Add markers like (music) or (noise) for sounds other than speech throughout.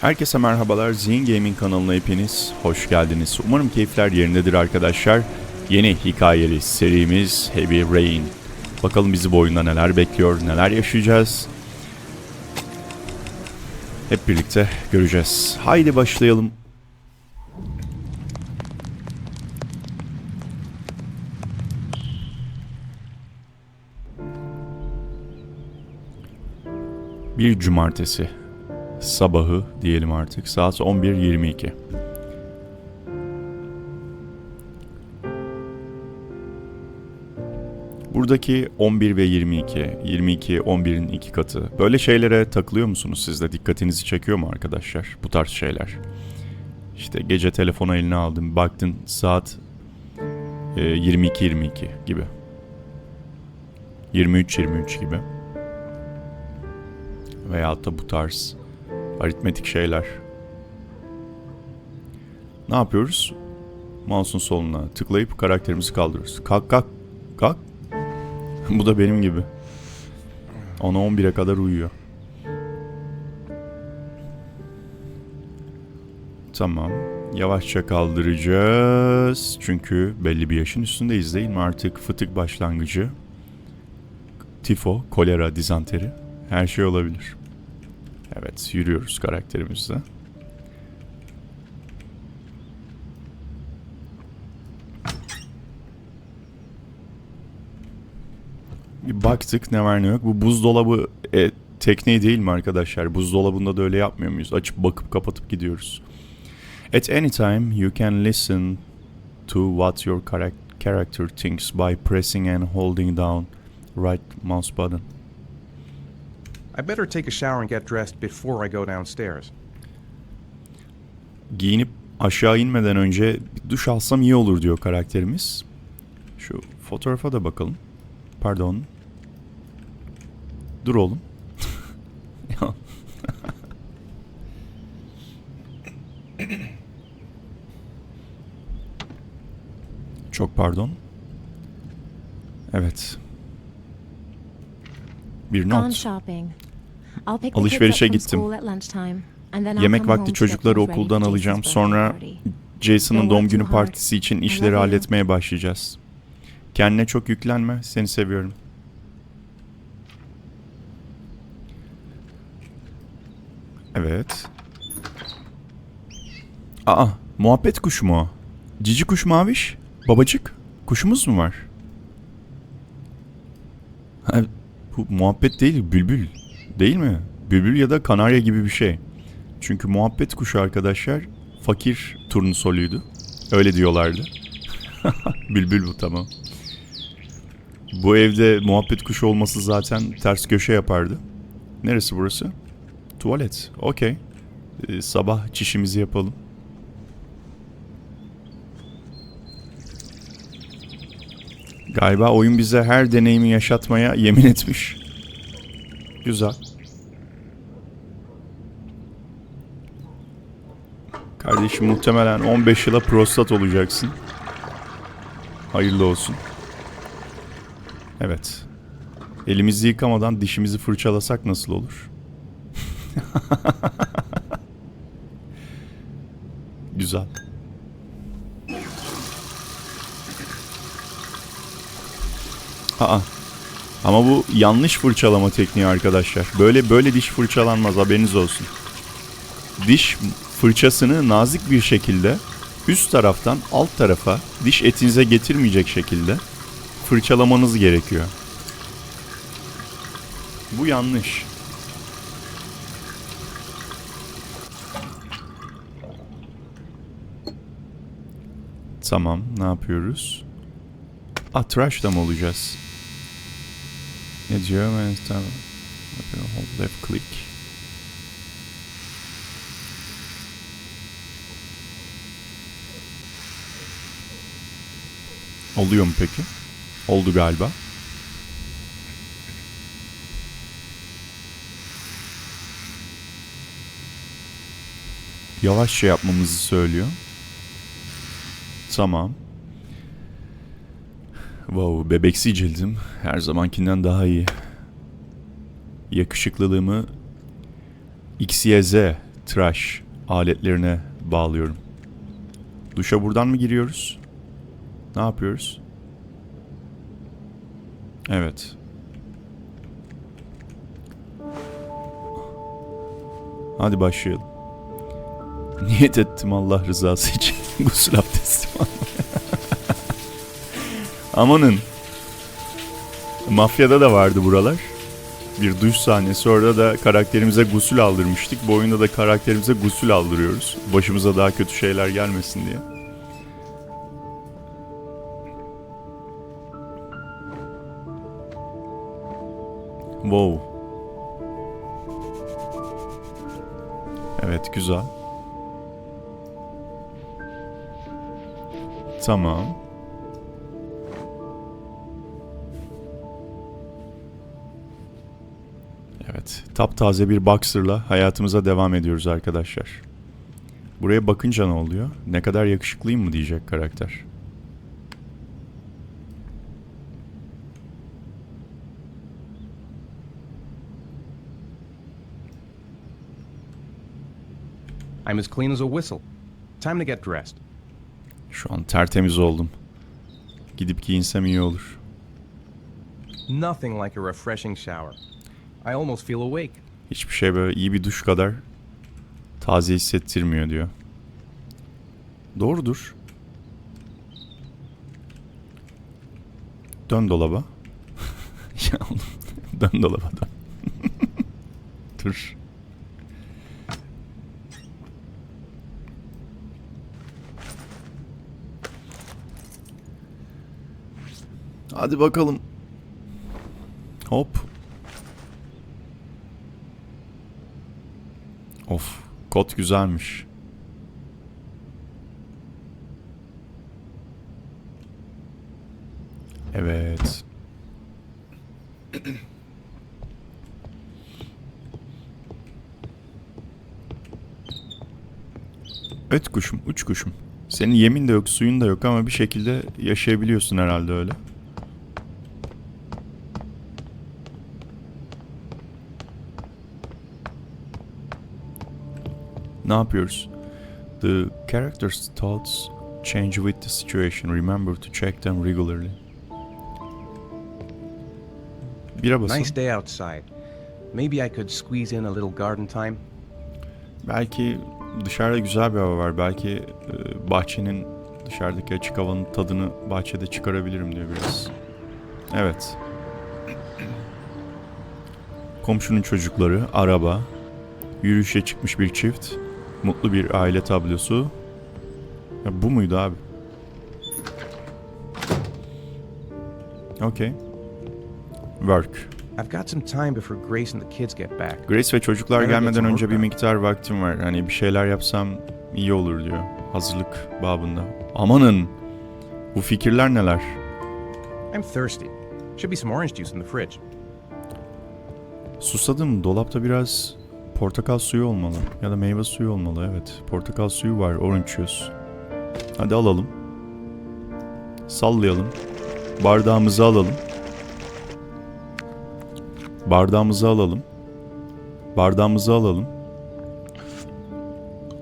Herkese merhabalar. Zihin Gaming kanalına hepiniz hoş geldiniz. Umarım keyifler yerindedir arkadaşlar. Yeni hikayeli serimiz Heavy Rain. Bakalım bizi bu oyunda neler bekliyor, neler yaşayacağız. Hep birlikte göreceğiz. Haydi başlayalım. Bir cumartesi sabahı diyelim artık. Saat 11.22. Buradaki 11 ve 22, 22, 11'in iki katı. Böyle şeylere takılıyor musunuz siz de? Dikkatinizi çekiyor mu arkadaşlar? Bu tarz şeyler. İşte gece telefonu eline aldın, baktın saat e, 22-22 gibi. 23-23 gibi. Veyahut da bu tarz aritmetik şeyler. Ne yapıyoruz? Mouse'un soluna tıklayıp karakterimizi kaldırıyoruz. Kalk kalk kalk. (laughs) Bu da benim gibi. 10'a 11'e kadar uyuyor. Tamam. Yavaşça kaldıracağız. Çünkü belli bir yaşın üstündeyiz değil mi? Artık fıtık başlangıcı. Tifo, kolera, dizanteri. Her şey olabilir. Evet, yürüyoruz karakterimizle. Bir baktık ne var ne yok. Bu buzdolabı e, tekneyi değil mi arkadaşlar? Buzdolabında da öyle yapmıyor muyuz? Açıp bakıp kapatıp gidiyoruz. At any time you can listen to what your charac- character thinks by pressing and holding down right mouse button. I better take a shower and get dressed before I go downstairs. giyinip aşağı inmeden önce bir duş alsam iyi olur diyor karakterimiz. Şu fotoğrafa da bakalım. Pardon. Dur oğlum. (laughs) Çok pardon. Evet. Bir Gone not. shopping. Alışverişe gittim. Yemek vakti çocukları okuldan alacağım. Sonra. Jason'ın doğum günü partisi için işleri halletmeye başlayacağız. Kendine çok yüklenme. Seni seviyorum. Evet. Aa, muhabbet kuşu mu o? Cici kuş maviş. Babacık, kuşumuz mu var? Ha, bu muhabbet değil, bülbül. Değil mi? Bülbül ya da kanarya gibi bir şey. Çünkü muhabbet kuşu arkadaşlar fakir turnusoluydu. Öyle diyorlardı. (laughs) Bülbül bu tamam. Bu evde muhabbet kuşu olması zaten ters köşe yapardı. Neresi burası? Tuvalet. Okey. Ee, sabah çişimizi yapalım. Galiba oyun bize her deneyimi yaşatmaya yemin etmiş. Güzel. Kardeşim muhtemelen 15 yıla prostat olacaksın. Hayırlı olsun. Evet. Elimizi yıkamadan dişimizi fırçalasak nasıl olur? (laughs) Güzel. Aa. Ama bu yanlış fırçalama tekniği arkadaşlar. Böyle böyle diş fırçalanmaz haberiniz olsun. Diş fırçasını nazik bir şekilde üst taraftan alt tarafa diş etinize getirmeyecek şekilde fırçalamanız gerekiyor. Bu yanlış. Tamam, ne yapıyoruz? Ah, tıraşla mı olacağız? Ne diyor? Hold left click. Oluyor mu peki? Oldu galiba. Yavaşça yapmamızı söylüyor. Tamam. Wow, bebeksi cildim her zamankinden daha iyi. Yakışıklılığımı XYZ tıraş aletlerine bağlıyorum. Duşa buradan mı giriyoruz? Ne yapıyoruz? Evet. Hadi başlayalım. (laughs) Niyet ettim Allah rızası için (laughs) gusül abdesti almaya. (laughs) Amanın. Mafyada da vardı buralar. Bir duş sahnesi orada da karakterimize gusül aldırmıştık. Bu oyunda da karakterimize gusül aldırıyoruz. Başımıza daha kötü şeyler gelmesin diye. Wow. Evet güzel. Tamam. Evet, taptaze bir boxer'la hayatımıza devam ediyoruz arkadaşlar. Buraya bakınca ne oluyor? Ne kadar yakışıklıyım mı diyecek karakter. I'm as clean as a whistle. Time to get dressed. Şu an tertemiz oldum. Gidip giyinsem iyi olur. Nothing like a refreshing shower. I almost feel awake. Hiçbir şey böyle iyi bir duş kadar taze hissettirmiyor diyor. Doğrudur. Dön dolaba. (laughs) dön dolaba dön. (laughs) Dur. Hadi bakalım. Hop. Of, kot güzelmiş. Evet. Öt kuşum, uç kuşum. Senin yemin de yok, suyun da yok ama bir şekilde yaşayabiliyorsun herhalde öyle. Ne yapıyoruz? The character's thoughts change with the situation. Remember to check them regularly. Bira basın. Nice day outside. Maybe I could squeeze in a little garden time. Belki dışarıda güzel bir hava var. Belki e, bahçenin dışarıdaki açık havanın tadını bahçede çıkarabilirim diyor biraz. Evet. Komşunun çocukları, araba, yürüyüşe çıkmış bir çift, mutlu bir aile tablosu. Ya bu muydu abi? Okay. Work. I've got some time before Grace and the kids get back. Grace ve çocuklar gelmeden önce bir miktar vaktim var. Hani bir şeyler yapsam iyi olur diyor. Hazırlık babında. Amanın! Bu fikirler neler? I'm thirsty. Should be some orange juice in the fridge. Susadım. Dolapta biraz portakal suyu olmalı. Ya da meyve suyu olmalı. Evet. Portakal suyu var. Orange juice. Hadi alalım. Sallayalım. Bardağımızı alalım. Bardağımızı alalım. Bardağımızı alalım.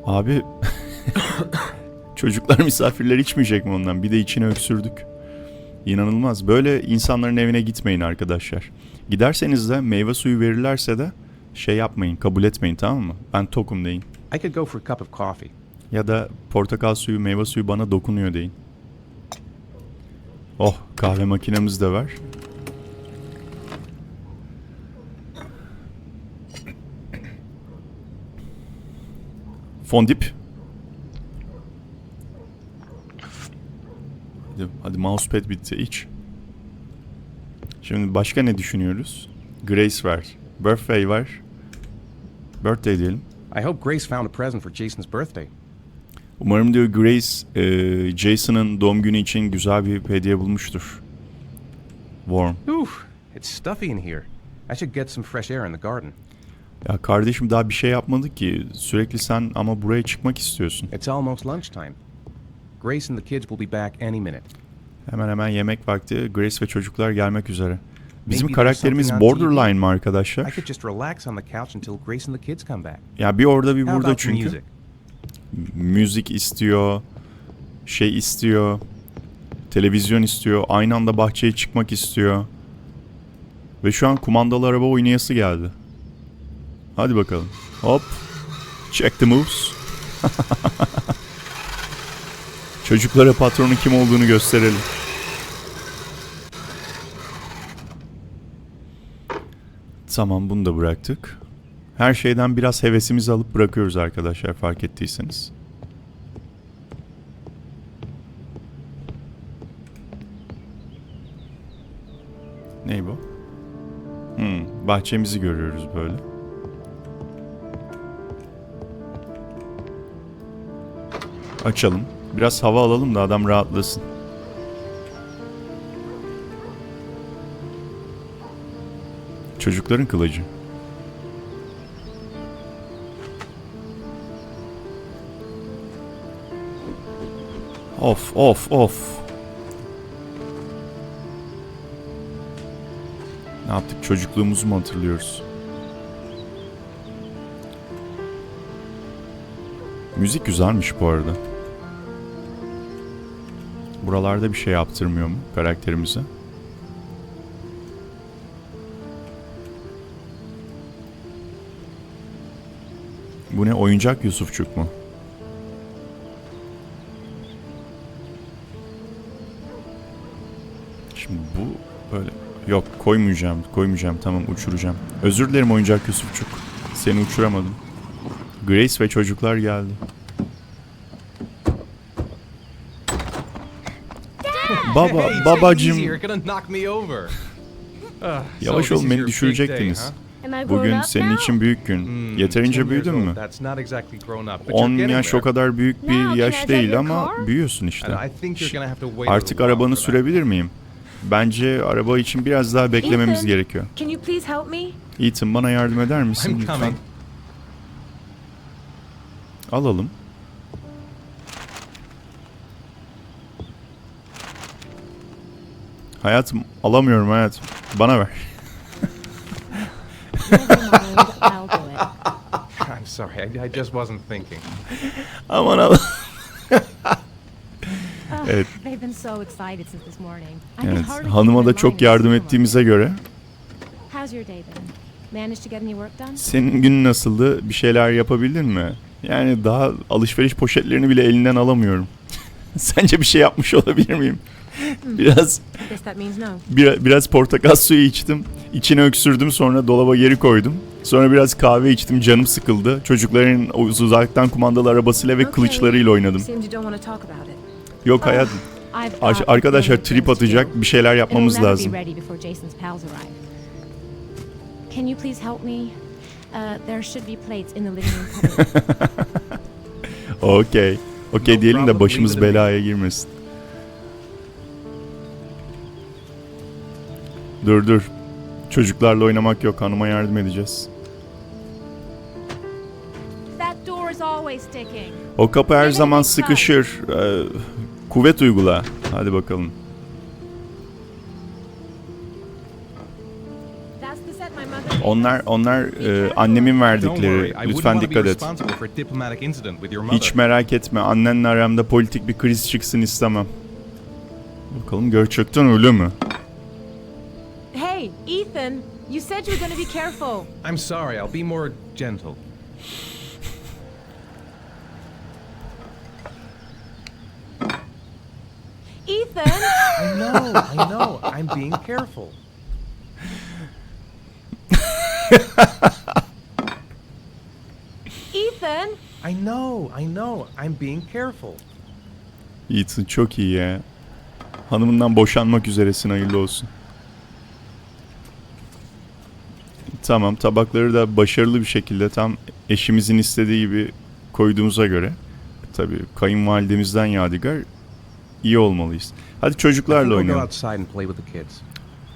Abi (laughs) çocuklar misafirler içmeyecek mi ondan? Bir de içine öksürdük. İnanılmaz. Böyle insanların evine gitmeyin arkadaşlar. Giderseniz de meyve suyu verirlerse de şey yapmayın, kabul etmeyin tamam mı? Ben tokum deyin. I could go for a cup of coffee. Ya da portakal suyu, meyve suyu bana dokunuyor deyin. Oh, kahve makinemiz de var. Fondip. Hadi, hadi mousepad bitti, iç. Şimdi başka ne düşünüyoruz? Grace var. Birthday var. Birthday diyelim. I hope Grace found a present for Jason's birthday. Umarım diyor Grace e, Jason'ın doğum günü için güzel bir hediye bulmuştur. Warm. Oof, it's stuffy in here. I should get some fresh air in the garden. Ya kardeşim daha bir şey yapmadık ki. Sürekli sen ama buraya çıkmak istiyorsun. It's almost lunchtime. Grace and the kids will be back any minute. Hemen hemen yemek vakti. Grace ve çocuklar gelmek üzere. Bizim karakterimiz borderline mi arkadaşlar? Ya bir orada bir burada çünkü. Müzik istiyor, şey istiyor, televizyon istiyor, aynı anda bahçeye çıkmak istiyor. Ve şu an kumandalı araba oynayası geldi. Hadi bakalım. Hop. Check the moves. (laughs) Çocuklara patronun kim olduğunu gösterelim. Tamam bunu da bıraktık. Her şeyden biraz hevesimizi alıp bırakıyoruz arkadaşlar fark ettiyseniz. Ney bu? Hmm, bahçemizi görüyoruz böyle. Açalım. Biraz hava alalım da adam rahatlasın. Çocukların kılıcı. Of of of. Ne yaptık? Çocukluğumuzu mu hatırlıyoruz? Müzik güzelmiş bu arada. Buralarda bir şey yaptırmıyor mu karakterimize? Bu ne? Oyuncak Yusufçuk mu? Şimdi bu böyle yok koymayacağım koymayacağım tamam uçuracağım. Özür dilerim oyuncak Yusufçuk. Seni uçuramadım. Grace ve çocuklar geldi. Baba babacım Yavaş ol, beni düşürecektiniz. Bugün senin için büyük gün. Hmm, Yeterince 10 büyüdün mü? old, That's not exactly grown up, but 10 you're yaş o kadar büyük bir I yaş değil ama büyüyorsun işte. And I think you're gonna have to wait a Artık little arabanı sürebilir miyim? Bence araba için biraz daha beklememiz gerekiyor. Ethan bana yardım eder misin lütfen? Alalım. Hayatım alamıyorum hayatım. Bana ver. Never mind, I'll do it. I'm sorry, I, I just wasn't thinking. Aman al. Ugh, Evet. They've been so excited since this morning. I can Evet, hardly keep hanıma da çok yardım ettiğimize göre How's your day been? Managed to get any work done? senin günün nasıldı? Bir şeyler yapabildin mi? Yani daha alışveriş poşetlerini bile elinden alamıyorum. (laughs) Sence bir şey yapmış olabilir miyim? (laughs) Biraz Guess that means no. bir, biraz portakal suyu içtim. İçine öksürdüm sonra dolaba geri koydum. Sonra biraz kahve içtim canım sıkıldı. Çocukların o uzaktan kumandalı arabasıyla ve Okay. kılıçlarıyla oynadım. Yok hayat I've ar- got arkadaşlar trip atacak bir şeyler yapmamız lazım. Can you please help me? Uh, there should be plates in the living room. (laughs) Okey No diyelim de başımız belaya girmesin. Dur dur. Çocuklarla oynamak yok. Hanıma yardım edeceğiz. that door is always sticking. O kapı her zaman sıkışır. Ee, kuvvet uygula. Hadi bakalım. Onlar onlar e, annemin verdikleri. Lütfen dikkat et. Hiç merak etme. Annenle aramda politik bir kriz çıksın istemem. Bakalım gerçekten öyle mi? Hey, Ethan, you said you were going to be careful. I'm sorry, I'll be more gentle. Ethan! (laughs) I know, I know, I'm being careful. (laughs) Ethan! I know, I know, I'm being careful. Ethan çok iyi ya. Hanımından boşanmak üzeresin hayırlı olsun. Tamam tabakları da başarılı bir şekilde tam eşimizin istediği gibi koyduğumuza göre tabii kayınvalidemizden yadigar iyi olmalıyız. Hadi çocuklarla oynayalım.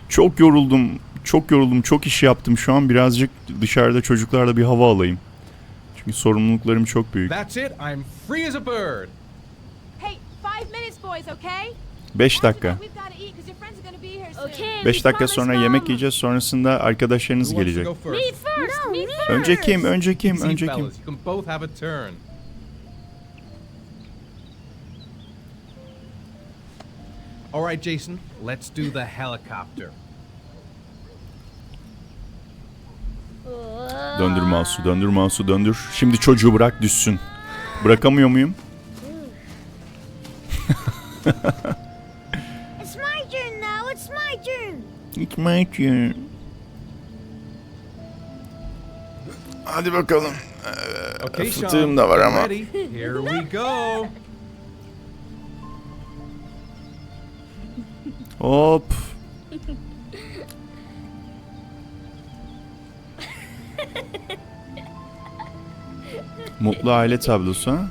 Çok yoruldum. Çok yoruldum. Çok iş yaptım. Şu an birazcık dışarıda çocuklarla bir hava alayım. Çünkü sorumluluklarım çok büyük. That's it, I'm free as a bird. Hey, five minutes, boys, okay? 5 dakika. We've gotta eat 'cause your friends are gonna be here soon. Okay. 5 dakika sonra yemek yiyeceğiz. Sonrasında arkadaşlarınız gelecek. Önce kim? Önce kim? Önce kim? All right, Jason, let's do the helicopter. Döndür mouse'u, döndür mouse'u, döndür. Şimdi çocuğu bırak düşsün. Bırakamıyor muyum? (laughs) It's my turn now. It's my turn. It's my turn. Hadi bakalım. Okay, Fıtığım da var ama. Here we go. Hop. Mutlu aile tablosu ha?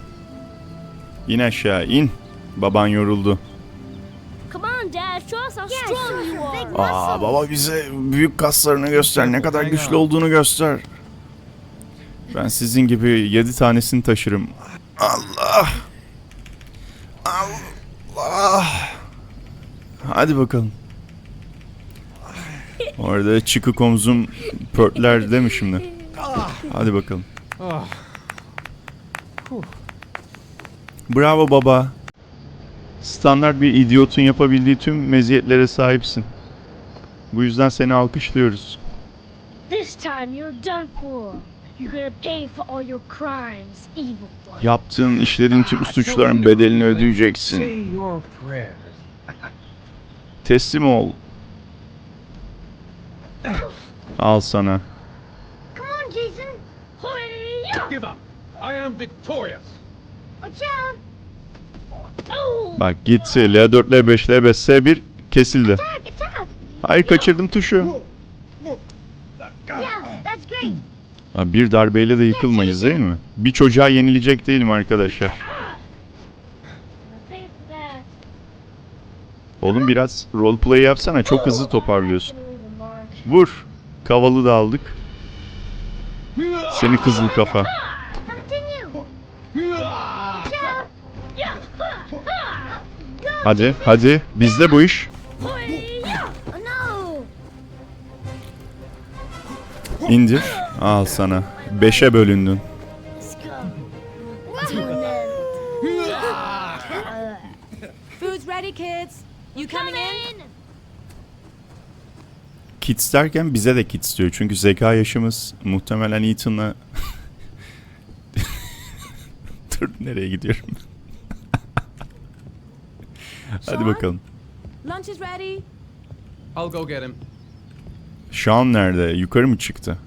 İn aşağı in. Baban yoruldu. Aa baba bize büyük kaslarını göster. Ne kadar güçlü olduğunu göster. Ben sizin gibi yedi tanesini taşırım. Allah. Allah. Hadi bakalım. Orada çıkı komzum pörtler değil mi şimdi? Hadi bakalım. Bravo baba. Standart bir idiotun yapabildiği tüm meziyetlere sahipsin. Bu yüzden seni alkışlıyoruz. This time you're done for. You're gonna pay for all your crimes, evil. Yaptığın işlerin tüm suçların bedelini ödeyeceksin. Teslim ol. Al sana. Come on, Jason. Give up. I am victorious. Watch out! Bak gitti. L4, L5, L5, S1 kesildi. Attack! Attack! Hayır kaçırdım tuşu. Yeah, that's great. Ha, Bir darbeyle de yıkılmayız değil mi? Bir çocuğa yenilecek değilim arkadaşlar. Oğlum biraz roleplay yapsana. Çok hızlı toparlıyorsun. Vur. Kavalı da aldık. Seni kızıl kafa. Hadi hadi. Bizde bu iş. İndir. Al sana. Beşe bölündün. Kids derken bize de kids diyor. Çünkü zeka yaşımız muhtemelen Ethan'la... (laughs) Dur nereye gidiyorum? Hadi bakalım. Lunch is ready. I'll go get him. Sean nerede? Yukarı mı çıktı?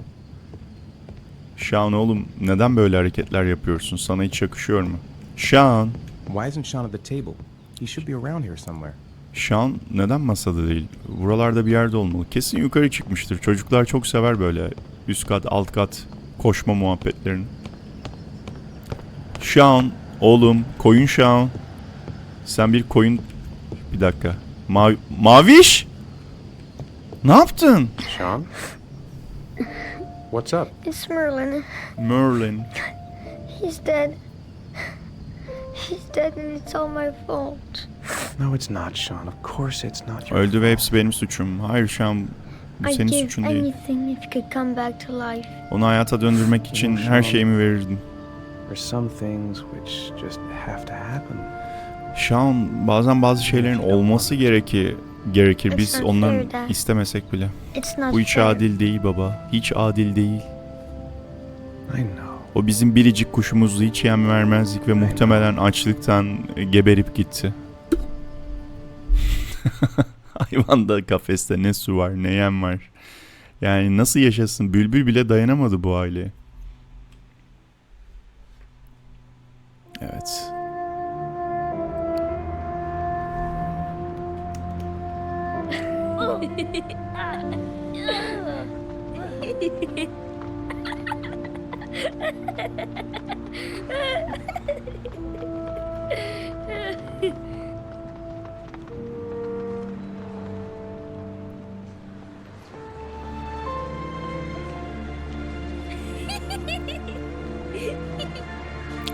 Sean oğlum neden böyle hareketler yapıyorsun? Sana hiç yakışıyor mu? Sean. Why isn't Sean at the table? He should be around here somewhere. Sean neden masada değil? Buralarda bir yerde olmalı. Kesin yukarı çıkmıştır. Çocuklar çok sever böyle üst kat, alt kat koşma muhabbetlerini. Sean, oğlum, koyun Sean. Sen bir koyun... Bir dakika. Ma Maviş! Ne yaptın? Sean? What's up? It's Merlin. Merlin. He's dead. He's dead and it's all my fault. No, it's not, Sean. Of course it's not your Öldü ve hepsi benim suçum. Hayır Sean, bu I'd senin give suçun değil. anything if you could come back to life. Onu hayata döndürmek için her şeyimi verirdim. There's some things which just have to happen. Sean, bazen bazı şeylerin olması gerekir. Gerekir. Biz onların istemesek bile. Bu hiç fair. adil değil baba. Hiç adil değil. I know. O bizim biricik kuşumuzdu. Hiç yem vermezdik ve muhtemelen açlıktan geberip gitti. (laughs) Hayvanda kafeste ne su var ne yem var. Yani nasıl yaşasın? Bülbül bile dayanamadı bu aileye. Evet.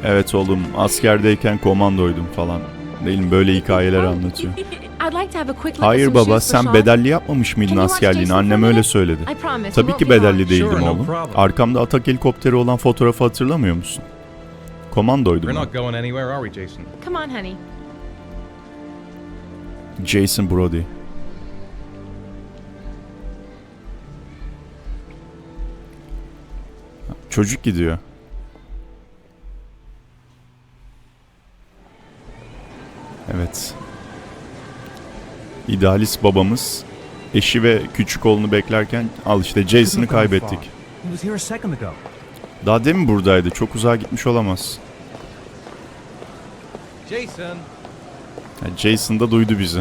Evet oğlum askerdeyken komandoydum falan. Değil? Böyle hikayeler anlatıyor. (laughs) Hayır baba sen bedelli yapmamış mıydın askerliğini? Annem öyle söyledi. Tabii ki bedelli değildim oğlum. Arkamda atak helikopteri olan fotoğrafı hatırlamıyor musun? Komandoydum ben. Jason Brody. Çocuk gidiyor. İdealist babamız eşi ve küçük oğlunu beklerken al işte Jason'ı kaybettik. Daha demin buradaydı. Çok uzağa gitmiş olamaz. Jason! Yani Jason da duydu bizi.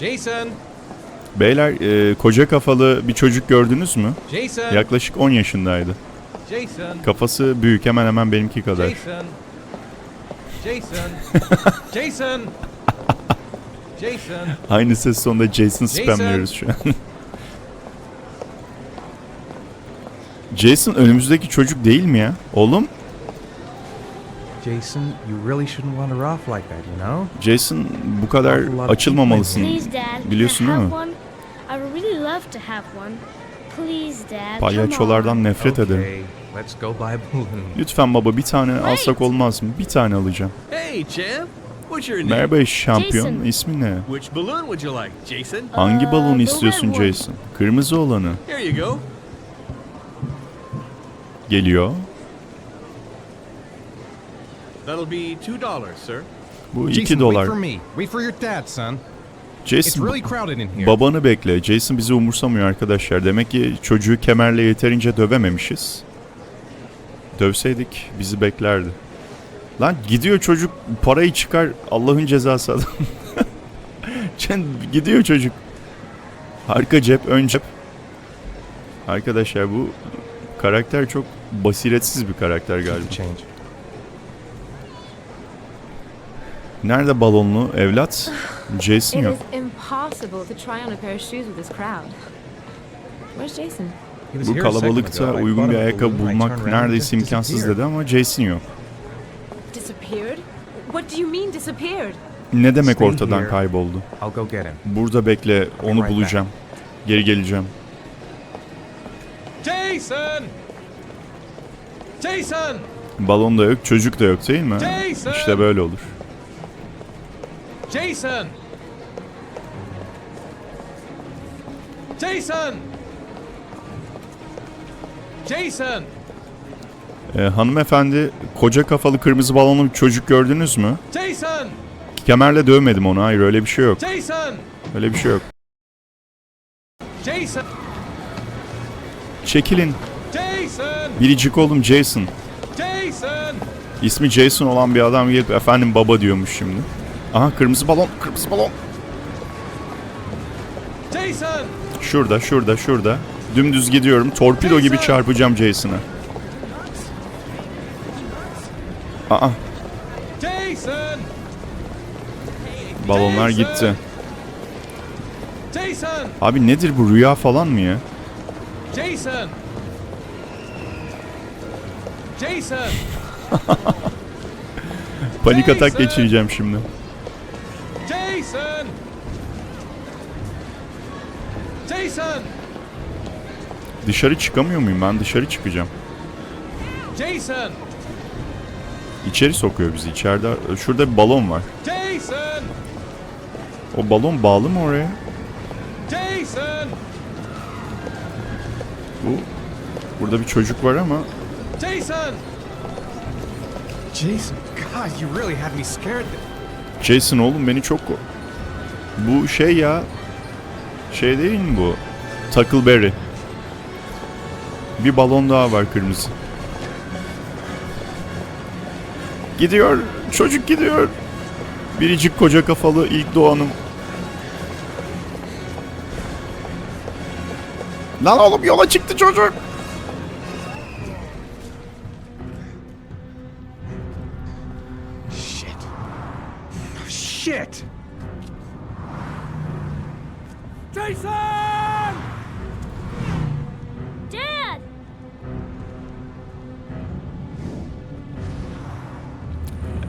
Jason! Beyler e, koca kafalı bir çocuk gördünüz mü? Jason! Yaklaşık 10 yaşındaydı. Jason! Kafası büyük hemen hemen benimki kadar. Jason! Jason! (laughs) Jason! Jason! Aynı ses sonunda Jason Jason. spamliyoruz şu an. Jason önümüzdeki çocuk değil mi ya? Oğlum Jason, you really shouldn't wander off like that, you know? Jason bu kadar açılmamalısın. Please, Dad. Biliyorsun değil mi? one? I would really love to have one. Please, Dad. Palyaçolardan nefret ederim. Okay, let's go buy a balloon. Lütfen baba bir tane alsak olmaz mı? Bir tane alacağım. Hey, champ. What's your name? Merhaba şampiyon. Jason. İsmin ne? Which balloon would you like, Jason? Hangi balonu the istiyorsun red one. Jason? Kırmızı olanı. Here you go. Geliyor. That'll be two dollars, sir. Bu Jason, 2 wait dolar. for me. Wait for your dad, son. It's Jason really crowded in here. babanı bekle. Jason bizi umursamıyor arkadaşlar. Demek ki çocuğu kemerle yeterince dövememişiz. Dövseydik bizi beklerdi. Lan gidiyor çocuk parayı çıkar Allah'ın cezası adam. (laughs) Gidiyor çocuk. Arka cep ön cep. Arkadaşlar bu karakter çok basiretsiz bir karakter galiba. Change. Nerede balonlu evlat? Jason yok. is impossible to try on a pair of shoes with this crowd. Where's Jason? He was Bu kalabalıkta uygun bir ayakkabı bulmak neredeyse imkansız dedi ama Jason yok. Disappeared? What do you mean disappeared? Ne demek ortadan kayboldu? I'll go get him. Burada bekle, onu bulacağım. Geri geleceğim. Jason! Jason! Balon da yok, çocuk da yok değil mi? Jason! İşte böyle olur. Jason! Jason! Jason! Ee, hanımefendi, koca kafalı kırmızı balonlu bir çocuk gördünüz mü? Jason! Kemerle dövmedim onu, hayır öyle bir şey yok. Jason! Öyle bir şey yok. Jason! Çekilin. Jason! Biricik oğlum Jason. Jason! İsmi Jason olan bir adam gelip efendim baba diyormuş şimdi. Aha kırmızı balon, kırmızı balon. Jason! Şurada, şurada, şurada. Dümdüz gidiyorum. Torpido gibi Jason! çarpacağım Jason'a. Aa, Jason! balonlar gitti. Jason! Abi nedir bu rüya falan mı ya? Jason! Jason! (laughs) Panik atak geçireceğim şimdi. Jason! Jason! Dışarı çıkamıyor muyum? Ben dışarı çıkacağım. Jason! İçeri sokuyor bizi. İçeride şurada bir balon var. Jason! O balon bağlı mı oraya? Jason! Bu burada bir çocuk var ama Jason! Jason, God, you really had me scared. Jason oğlum beni çok Bu şey ya şey değil mi bu? Tackleberry. Bir balon daha var kırmızı. Gidiyor. Çocuk gidiyor. Biricik koca kafalı ilk doğanım. Lan oğlum yola çıktı çocuk. Shit. Shit!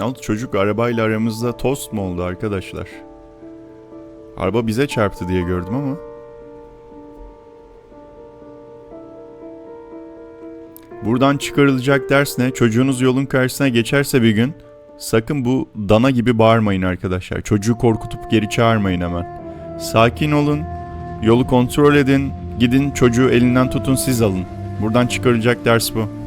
Ne çocuk arabayla aramızda tost mu oldu arkadaşlar? Araba bize çarptı diye gördüm ama. Buradan çıkarılacak ders ne? Çocuğunuz yolun karşısına geçerse bir gün sakın bu dana gibi bağırmayın arkadaşlar. Çocuğu korkutup geri çağırmayın hemen. Sakin olun, yolu kontrol edin, gidin çocuğu elinden tutun siz alın. Buradan çıkarılacak ders bu.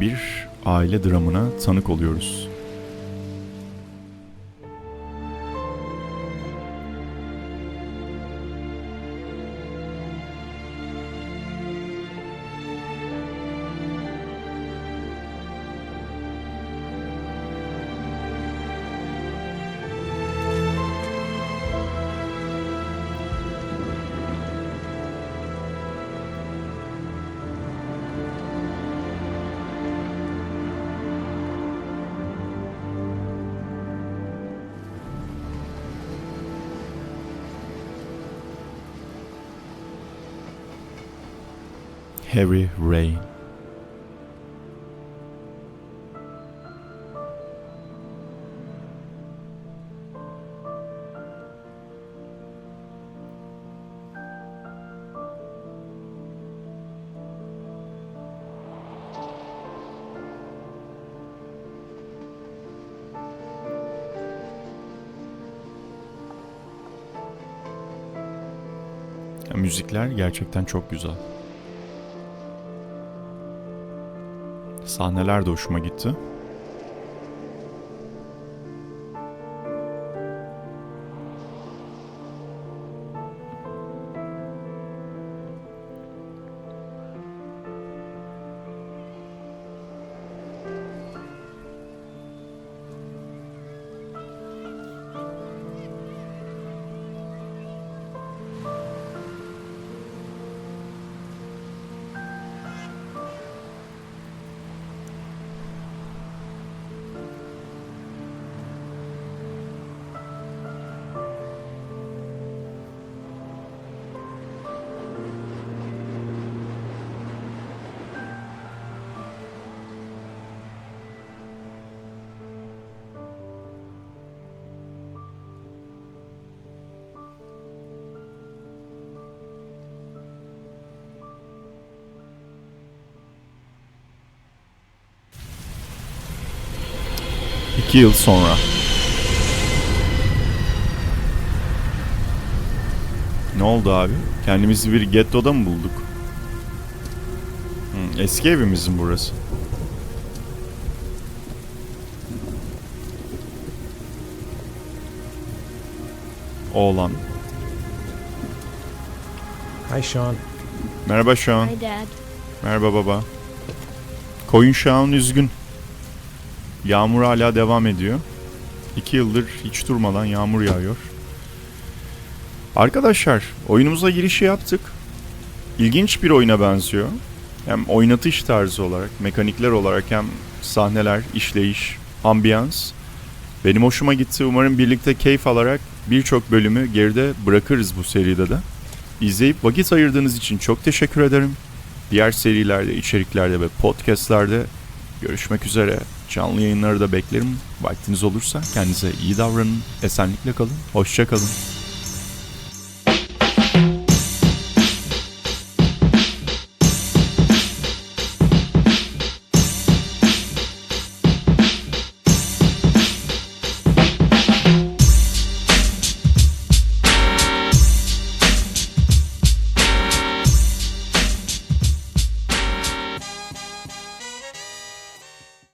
Bir aile dramına tanık oluyoruz. Heavy Rain müzikler gerçekten çok güzel. Sahneler de hoşuma gitti. İki yıl sonra. Ne oldu abi? Kendimizi bir gettoda mı bulduk? Hı, eski evimizin burası. Oğlan. Hi, Sean. Merhaba Sean. Hi, Dad. Merhaba baba. Koyun Sean üzgün. Yağmur hala devam ediyor. İki yıldır hiç durmadan yağmur yağıyor. Arkadaşlar oyunumuza girişi yaptık. İlginç bir oyuna benziyor. Hem oynatış tarzı olarak, mekanikler olarak hem sahneler, işleyiş, ambiyans. Benim hoşuma gitti. Umarım birlikte keyif alarak birçok bölümü geride bırakırız bu seride de. İzleyip vakit ayırdığınız için çok teşekkür ederim. Diğer serilerde, içeriklerde ve podcastlerde görüşmek üzere. Canlı yayınları da beklerim. Vaktiniz olursa kendinize iyi davranın. Esenlikle kalın. Hoşça kalın.